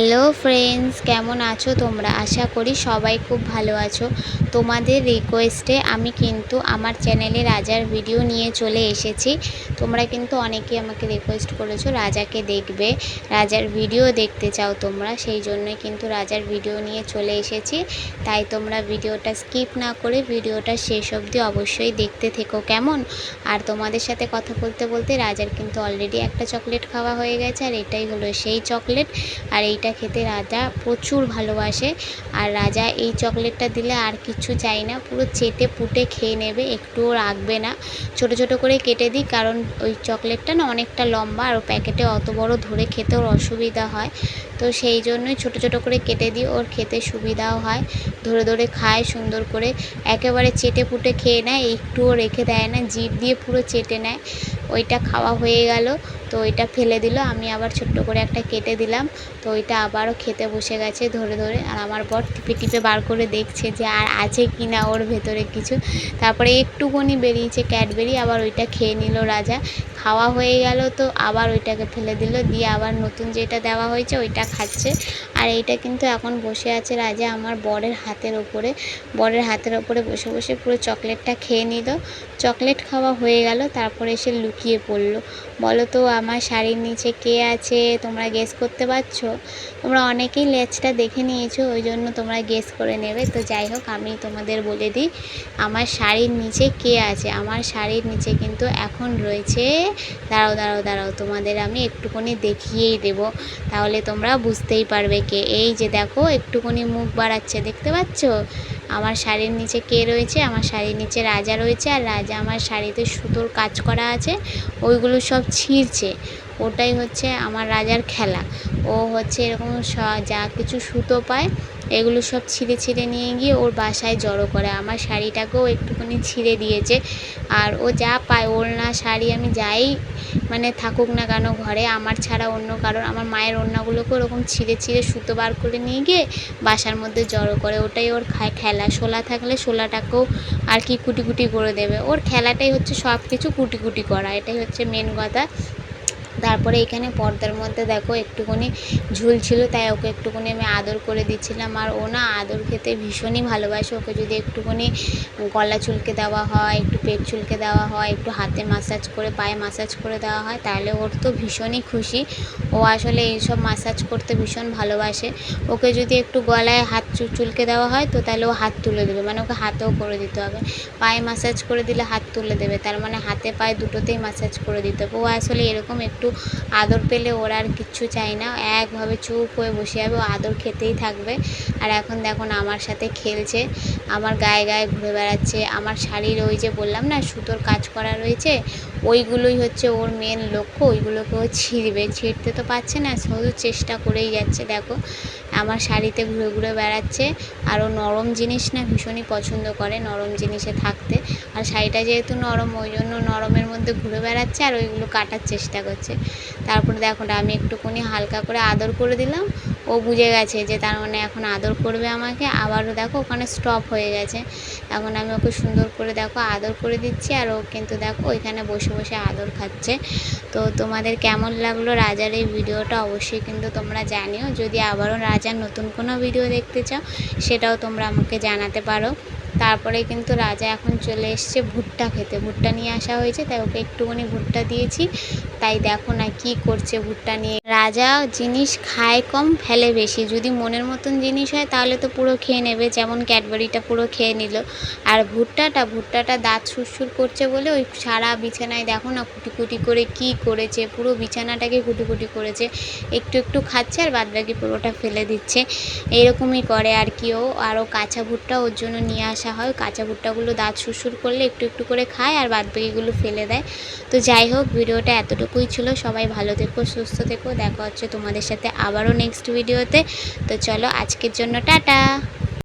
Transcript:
Hello friends কেমন আছো তোমরা? আশা করি সবাই খুব ভালো আছো। তোমাদের রিকোয়েস্টে আমি কিন্তু আমার চ্যানেলে রাজার ভিডিও নিয়ে চলে এসেছি। তোমরা কিন্তু অনেকেই আমাকে রিকোয়েস্ট করেছ, রাজাকে দেখবে। রাজার ভিডিও দেখতে চাও তোমরা, সেই জন্যই কিন্তু রাজার ভিডিও নিয়ে চলে এসেছি। তাই তোমরা ভিডিওটা স্কিপ না করে ভিডিওটা শেষ অবধি অবশ্যই দেখতে থেকো, কেমন? আর তোমাদের সাথে কথা বলতে বলতে রাজার কিন্তু অলরেডি একটা চকলেট খাওয়া হয়ে গেছে, আর এটাই হলো সেই চকলেট আর এইটা খেতে রাজা প্রচুর ভালোবাসে। আর রাজা এই চকলেটটা দিলে আর কিছু চাই না, পুরো চেটে পুটে খেয়ে নেবে, একটুও রাখবে না। ছোট ছোট করে কেটে দিই, কারণ ওই চকলেটটা না অনেকটা লম্বা, আর প্যাকেটে অত বড় ধরে খেতে ওর অসুবিধা হয়। তো সেই জন্যই ছোট ছোট করে কেটে দিই, ওর খেতে সুবিধাও হয়। ধরে ধরে খায়, সুন্দর করে। একেবারে চেটে পুটে খেয়ে নেয়, একটুও রেখে দেয় না, জিভ দিয়ে পুরো চেটে নেয়। ওইটা খাওয়া হয়ে গেল। তো ওইটা ফেলে দিল। আমি আবার ছোট্ট করে একটা কেটে দিলাম। তো ওইটা আবারও খেতে বসে গেছে ধরে ধরে। আর আমার বর টিপে টিপে বার করে দেখছে যে আর আছে কি না ওর ভেতরে কিছু। তারপরে একটুখানি বেরিয়েছে ক্যাডবেরি, আবার ওইটা খেয়ে নিল রাজা। খাওয়া হয়ে গেল তো আবার ওইটাকে ফেলে দিল। দিয়ে আবার নতুন যেটা দেওয়া হয়েছে ওইটা খাচ্ছে। আর এইটা কিন্তু এখন বসে আছে রাজা আমার বরের হাতের ওপরে। বরের হাতের ওপরে বসে বসে পুরো চকলেটটা খেয়ে নিল। চকলেট খাওয়া হয়ে গেল। তারপরে এসে লুকিয়ে পড়ল। বলো তো, আমার শাড়ির নিচে কে আছে? তোমরা গেস করতে পারছ? তোমরা অনেকেই লেজটা দেখে নিয়েছো, ওই জন্য তোমরা গেস করে নেবে। তো যাই হোক, আমি তোমাদের বলে দিই, আমার শাড়ির নিচে কে আছে? আমার শাড়ির নিচে কিন্তু এখন রয়েছে, দাঁড়াও দাঁড়াও দাঁড়াও, তোমাদের আমি একটুখানি দেখিয়েই দেব। তাহলে তোমরা বুঝতেই পারবে কে। এই যে দেখো, একটুখানি মুখ বাড়াচ্ছে, দেখতে পাচ্ছ? আমার শাড়ির নিচে কে রয়েছে? আমার শাড়ির নিচে রাজা রয়েছে, আর রাজা আমার শাড়িতে সুতোর কাজ করা আছে। ওইগুলো সব ছিঁড়ছে। ওটাই হচ্ছে আমার রাজার খেলা। ও হচ্ছে এরকম যা কিছু সুতো পায়, এগুলো সব ছিঁড়ে ছিঁড়ে নিয়ে গিয়ে ওর বাসায় জড়ো করে। আমার শাড়িটাকেও একটুখানি ছিঁড়ে দিয়েছে। আর ও যা পায়, ওড়না, শাড়ি আমি যাই মানে থাকুক না কেন ঘরে, আমার ছাড়া অন্য কারোর, আমার মায়ের ওড়নাগুলোকে ওরকম ছিঁড়ে ছিঁড়ে সুতো বার করে নিয়ে গিয়ে বাসার মধ্যে জড়ো করে। ওটাই ওর খায় খেলা। শোলা থাকলে শোলাটাকেও আর কি কুটি কুটি করে দেবে। ওর খেলাটাই হচ্ছে সব কিছু কুটি কুটি করা। এটাই হচ্ছে মেন কথা। তারপরে এখানে পর্দার মধ্যে দেখো একটুখানি ঝুল ছিল, তাই ওকে একটুখানি আমি আদর করে দিচ্ছিলাম। আর ও না আদর খেতে ভীষণই ভালোবাসে, ওকে যদি একটুখানি গলা চুলকে দেওয়া হয়, একটু পেট চুলকে দেওয়া হয়, একটু হাতে মাসাজ করে, পায়ে মাসাজ করে দেওয়া হয়, তাহলে ওর তো ভীষণই খুশি। ও আসলে এইসব মাসাজ করতে ভীষণ ভালোবাসে। ওকে যদি একটু গলায় হাত চুলকে দেওয়া হয় তো তাহলে ও হাত তুলে দেবে মানে ওকে হাতেও করে দিতে হবে। পায়ে মাসাজ করে দিলে হাত তুলে দেবে, তার মানে হাতে পায়ে দুটোতেই মাসাজ করে দিতে হবে। ও আসলে এরকম একটু আদর পেলে ওর আর কিচ্ছু চাই না। একভাবে চুপ হয়ে বসে যাবে, ও আদর খেতেই থাকবে। আর এখন দেখুন আমার সাথে খেলছে, আমার গায়ে গায়ে ঘুরে বেড়াচ্ছে। আমার শাড়ির ওই যে বললাম না, সুতোর কাজ করা রয়েছে, ওইগুলোই হচ্ছে ওর মেন লক্ষ্য, ওইগুলোকে ও ছিঁড়বে। ছিঁড়তে তো পারছে না, শুধু চেষ্টা করেই যাচ্ছে, দেখো। আমার শাড়িতে ঘুরে ঘুরে বেড়াচ্ছে, আর ও নরম জিনিস না ভীষণই পছন্দ করে, নরম জিনিসে থাকতে। আর শাড়িটা যেহেতু নরম, ওই জন্য নরমের মধ্যে ঘুরে বেড়াচ্ছে আর ওইগুলো কাটার চেষ্টা করছে। তারপরে দেখো আমি একটুখানি হালকা করে আদর করে দিলাম। ও বুঝে গেছে যে তার মানে এখন আদর করবে আমাকে। আবারও দেখো ওখানে স্টপ হয়ে গেছে। এখন আমি ওকে সুন্দর করে দেখো আদর করে দিচ্ছি আর ও কিন্তু দেখো ওইখানে বসে বসে আদর খাচ্ছে। তো তোমাদের কেমন লাগল রাজার এই ভিডিওটা অবশ্যই কিন্তু তোমরা জানিও। যদি আবারও রাজার নতুন কোনো ভিডিও দেখতে চাও, সেটাও তোমরা আমাকে জানাতে পারো। তারপরে কিন্তু রাজা এখন চলে এসছে ভুট্টা খেতে। ভুট্টা নিয়ে আসা হয়েছে, তাই ওকে একটুখানি ভুট্টা দিয়েছি। তাই দেখো না কি করছে ভুট্টা নিয়ে। রাজা জিনিস খায় কম, ফেলে বেশি। যদি মনের মতন জিনিস হয় তাহলে তো পুরো খেয়ে নেবে, যেমন ক্যাডবেরিটা পুরো খেয়ে নিল। আর ভুট্টাটা ভুট্টাটা দাঁত সুরসুর করছে বলে ওই সারা বিছানায় দেখো না কুটি কুটি করে কি করেছে, পুরো বিছানাটাকে কুটি কুটি করেছে। একটু একটু খাচ্ছে আর বাদবাকি পুরোটা ফেলে দিচ্ছে। এরকমই করে আর কি। ও আরও কাঁচা ভুট্টা ওর জন্য নিয়ে আসা হয়। কাঁচা ভুট্টাগুলো দাঁত সুরসুর করলে একটু একটু করে খায় আর বাদবাকিগুলো ফেলে দেয়। তো যাই হোক, ভিডিওটা এতটুকুই ছিল। সবাই ভালো থেকো, সুস্থ থেকো। দেখা হচ্ছে তোমাদের সাথে আবারও নেক্সট ভিডিওতে তো চলো, আজকের জন্য টাটা।